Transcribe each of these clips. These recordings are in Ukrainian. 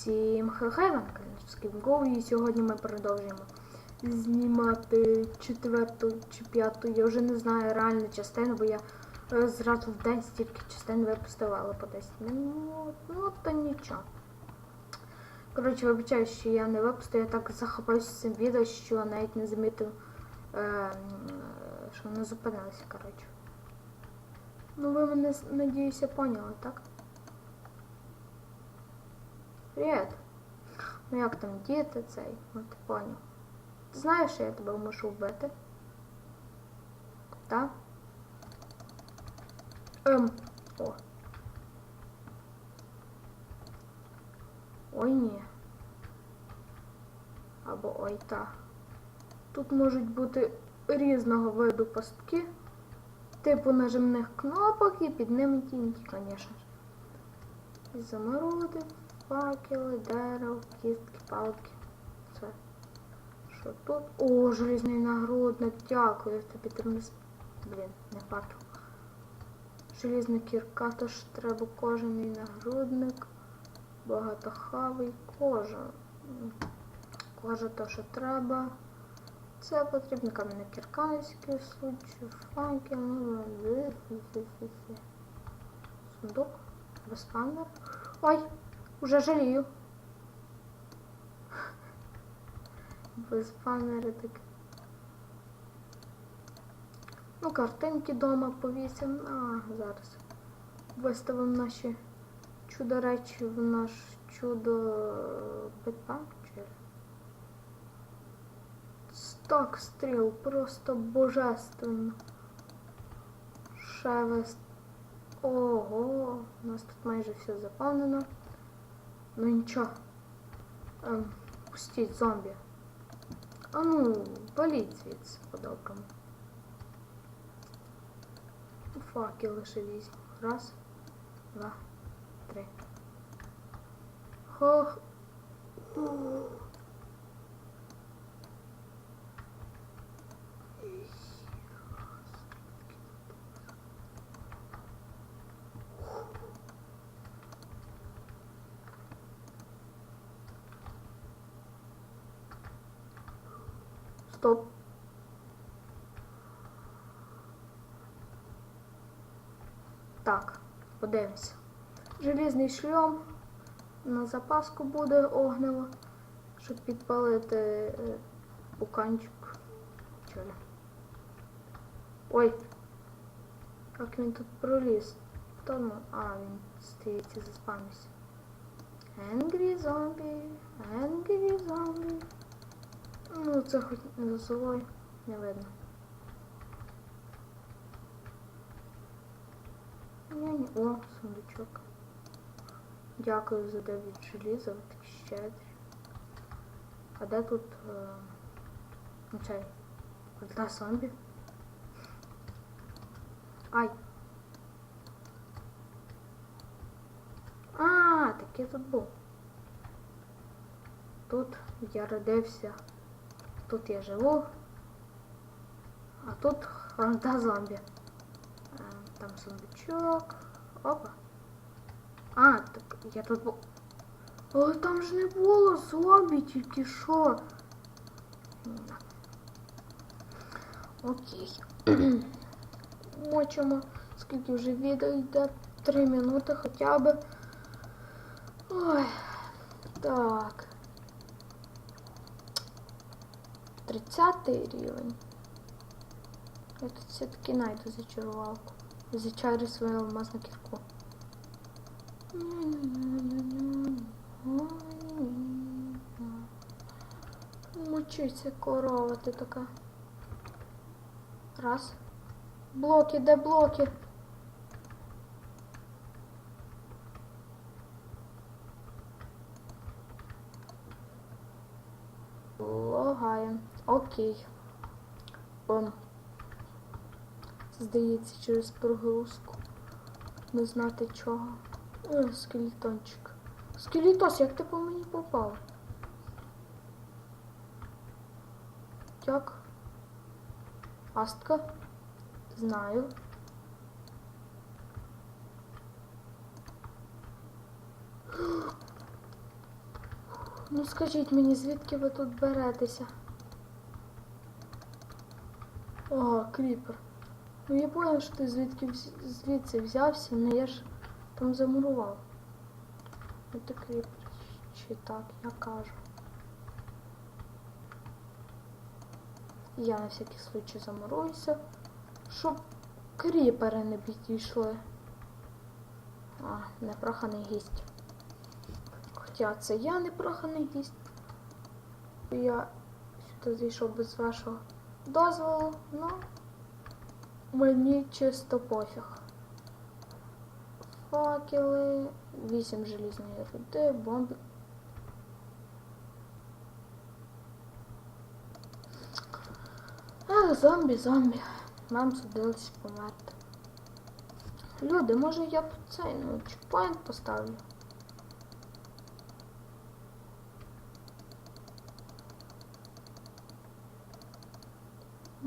Всім хай вам Go і сьогодні ми продовжуємо знімати четверту чи п'яту, я вже не знаю реальну частину, бо я е, зразу в день стільки частин випустила, по 10 минут, ну то нічого. Коротше, вибачаю, що я не випустив, я так захопився цим відео, що навіть не замітив, е, що воно зупинилося, коротше. Ну ви мене, надіюся, поняли, так? Привіт. Ну як там діти цей? Ну ти поняв. Ти знаєш, що я тебе можу вбити? Так? Ем. О. Ой ні. Або ой та. Тут можуть бути різного виду пастки. Типу нажимних кнопок і під ними тіньки, звісно ж. Замороди, факели, дерево, кістки, палки. Це. Що тут? О, желізний нагрудник, дякую я тобі терміс. Блін, не факел. Желізна кірка, тож треба кожаний нагрудник. Багатохавий кожа. Кожа то, що треба. Це потрібно кам'яна кірка на всякий случай, факел, ну, сундук, без камер. Ой, уже жалію. Без панери так. Ну, картинки дома повісимо. А, зараз. Виставимо наші чудо речі в наш чудо бетпанк. чи? Стак стріл, просто божественно. Шевест. Ого, у нас тут майже все заповнено. Ну нічого. Ем, пустіть зомбі. А ну, валіть звідси по-доброму. Факел лише візьму. Раз, два, три. Хох. Стоп. Так, подивимося. Желізний шльом. На запаску буде огнево, щоб підпалити е, буканчик. Чоля. Ой. Як він тут проліз? Хто ну? А, він стоїть і заспавнився. Angry zombie, angry zombie. Ну, це хоч не за собою, не видно. О, сундучок. Дякую за 9 желіза, ви такі щедрі. А де тут е, цей? Одна зомбі? Ай. А, так я тут був. Тут я родився. Тут я живу. А тут орда зомбі. Е, Там сундучок. Опа. А, так я тут був. Але там ж не було зомбі, тільки що. На. Окей. Мочимо. Скільки вже відео йде? Три минути хоча б. Ой. Так. 30 рівень. Я тут все-таки найду зачарувалку. Зачарю свою алмазну кірку. Мучиться корова ти така. Раз. Блоки, де блоки? Логає. Окей. Бом. Здається, через прогрузку. Не знати чого. Е, скелетончик. Скелетос, як ти по мені попав? Як? Пастка? Знаю. Ну скажіть мені, звідки ви тут беретеся? О, кріпер. Ну я понял, що ти звідки звідси взявся, але я ж там замурував. Ну ти кріпер. Чи так, я кажу. Я на всякий случай замуруюся, щоб кріпери не підійшли. А, непроханий гість. Хоча це я непроханий гість. Я сюди зайшов без вашого дозволу, ну мені чисто пофіг. Факели, 8 желізної руди, бомби. Ех, зомбі, зомбі. Нам судилось померти. Люди, може я цей, ну, поставлю?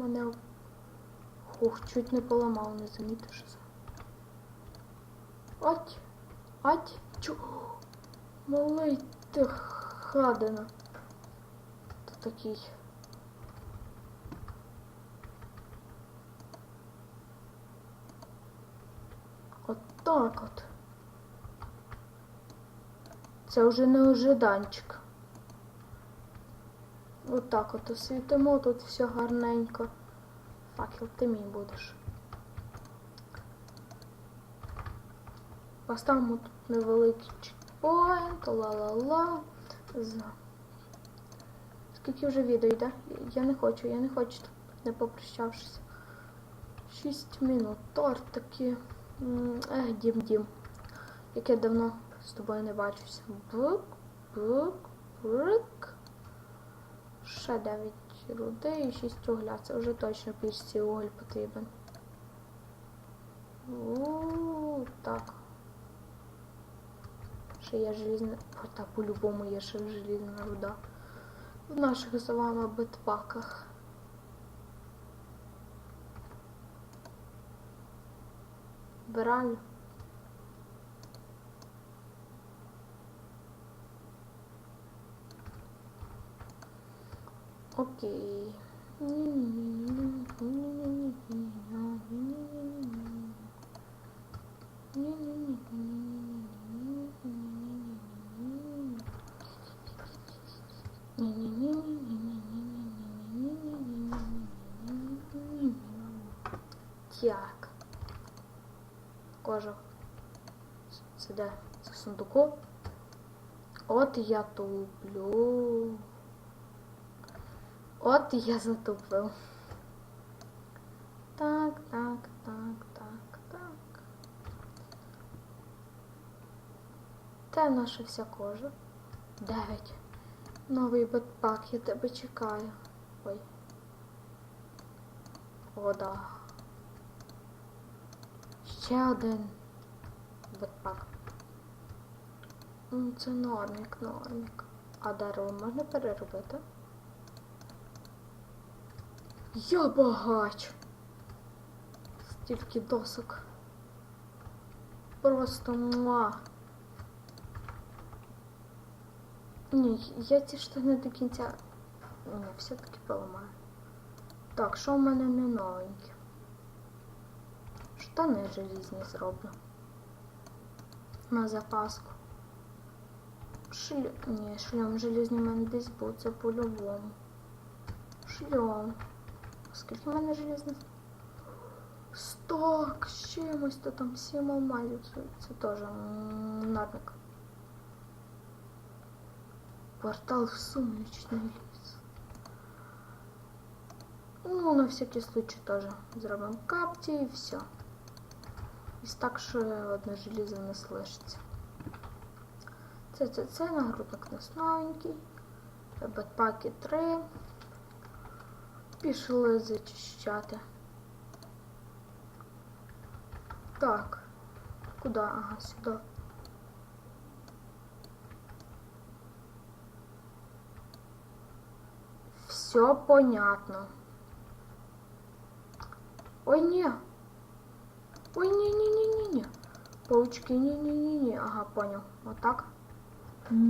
Мене хух, чуть не поламав, не замітивши це. Ать! Ать! Чу! Малий ти хадина. Ти такий. От так от. Це вже не ожиданчик. От так от освітимо, тут все гарненько. Факел ти мій будеш. Поставимо тут невеликий чекпоінт, ла-ла-ла. Скільки вже відео йде? Я не хочу, я не хочу не попрощавшись. 6 минут. Торт такі. М, Ех, дім дім. Як я давно з тобою не бачуся. Бук, бук, бук. Ще 9 руди і 6 угля. Це вже точно пічці уголь потрібен. У, так. Ще є желізна. О, та по-любому є ще желізна руда. В наших з вами бетпаках. Вбираю. Окей. Так. Кожа. Це де? Це в сундуку. От я туплю. От я затупив. Так, так, так, так, так. Де наша вся кожа? Дев'ять. Новий бетпак, я тебе чекаю. Ой. О, да. Ще один бетпак. Це нормік, нормік. А дерево можна переробити? Я багач. Стільки досок. Просто муа. Ні, я ці штани до кінця. Ні, все-таки поламаю. Так, що в мене не новеньке? Штани желізні зроблю. На запаску. Шль... Ні, шльом желізний в мене десь був, це по-любому. Шльом. Скільки в мене желізних? Сток, з чимось, то там сім алмазів. Це, це теж м. Портал в сумеречний ліс. Ну, на всякий случай теж зробимо капті і все. І так, що одне желізо не слишиться. Це, це, це нагрудник у нас новенький. Бетпаки 3. Пішли зачищати. Так. Куди? Ага, сюди. Все понятно. Ой, ні. Ой, ні, ні, ні, ні, ні. Паучки, ні, ні, ні, ні. Ага, понял. Вот так.